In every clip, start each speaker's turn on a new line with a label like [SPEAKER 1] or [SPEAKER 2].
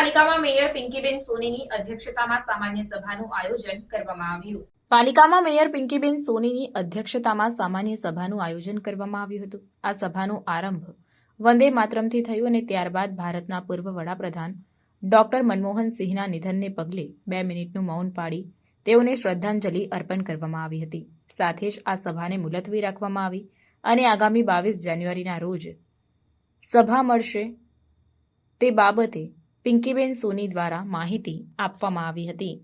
[SPEAKER 1] પાલિકામાં મેયર પિંકીબેન સોનીની અધ્યક્ષતામાં સામાન્ય સભાનું આયોજન કરવામાં આવ્યું. પાલિકામાં મેયર પિંકીબેન સોનીની અધ્યક્ષતામાં સામાન્ય સભાનું આયોજન કરવામાં આવ્યું હતું. આ સભાનો આરંભ વંદે માતરમથી થયો અને ત્યારબાદ ભારતના પૂર્વ વડાપ્રધાન ડોક્ટર મનમોહન સિંહના નિધનને પગલે બે મિનિટનું મૌન પાડી તેઓને શ્રદ્ધાંજલિ અર્પણ કરવામાં આવી હતી. સાથે જ આ સભાને મુલતવી રાખવામાં આવી અને આગામી બાવીસ જાન્યુઆરીના રોજ સભા મળશે તે બાબતે પિંકીબેન સોની દ્વારા માહિતી આપવામાં આવી હતી.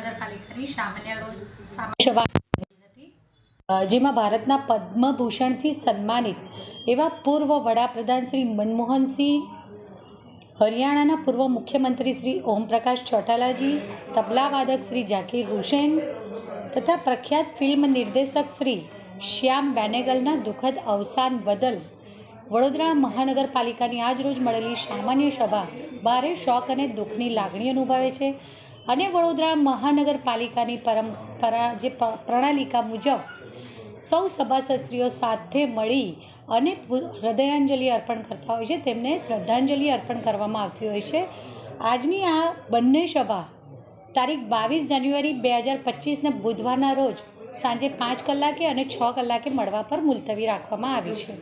[SPEAKER 2] મહાનગરપાલિકાની સામાન્ય રોજ જેમાં ભારતના પદ્મભૂષણથી સન્માનિત એવા પૂર્વ વડાપ્રધાન શ્રી મનમોહનસિંહ હરિયાણાના પૂર્વ મુખ્યમંત્રી શ્રી ઓમપ્રકાશ ચોટાલાજી તબલાવાદક શ્રી ઝાકીર હુસેન તથા પ્રખ્યાત ફિલ્મ નિર્દેશક શ્રી શ્યામ બેનેગલના દુઃખદ અવસાન બદલ વડોદરા મહાનગરપાલિકાની આજરોજ મળેલી સામાન્ય સભા ભારે શોક અને દુઃખની લાગણી અનુભવે છે. અને વડોદરા મહાનગરપાલિકાની પરંપરા જે પ્રણાલિકા મુજબ સૌ સભાસદશ્રીઓ સાથે મળી અને હૃદયાંજલિ અર્પણ કરતા હોય છે. તેમને શ્રદ્ધાંજલિ અર્પણ કરવામાં આવતી હોય છે. આજની આ બંને સભા તારીખ બાવીસ જાન્યુઆરી બે હજાર પચીસને બુધવારના રોજ સાંજે પાંચ કલાકે અને છ કલાકે મળવા પર મુલતવી રાખવામાં આવી છે.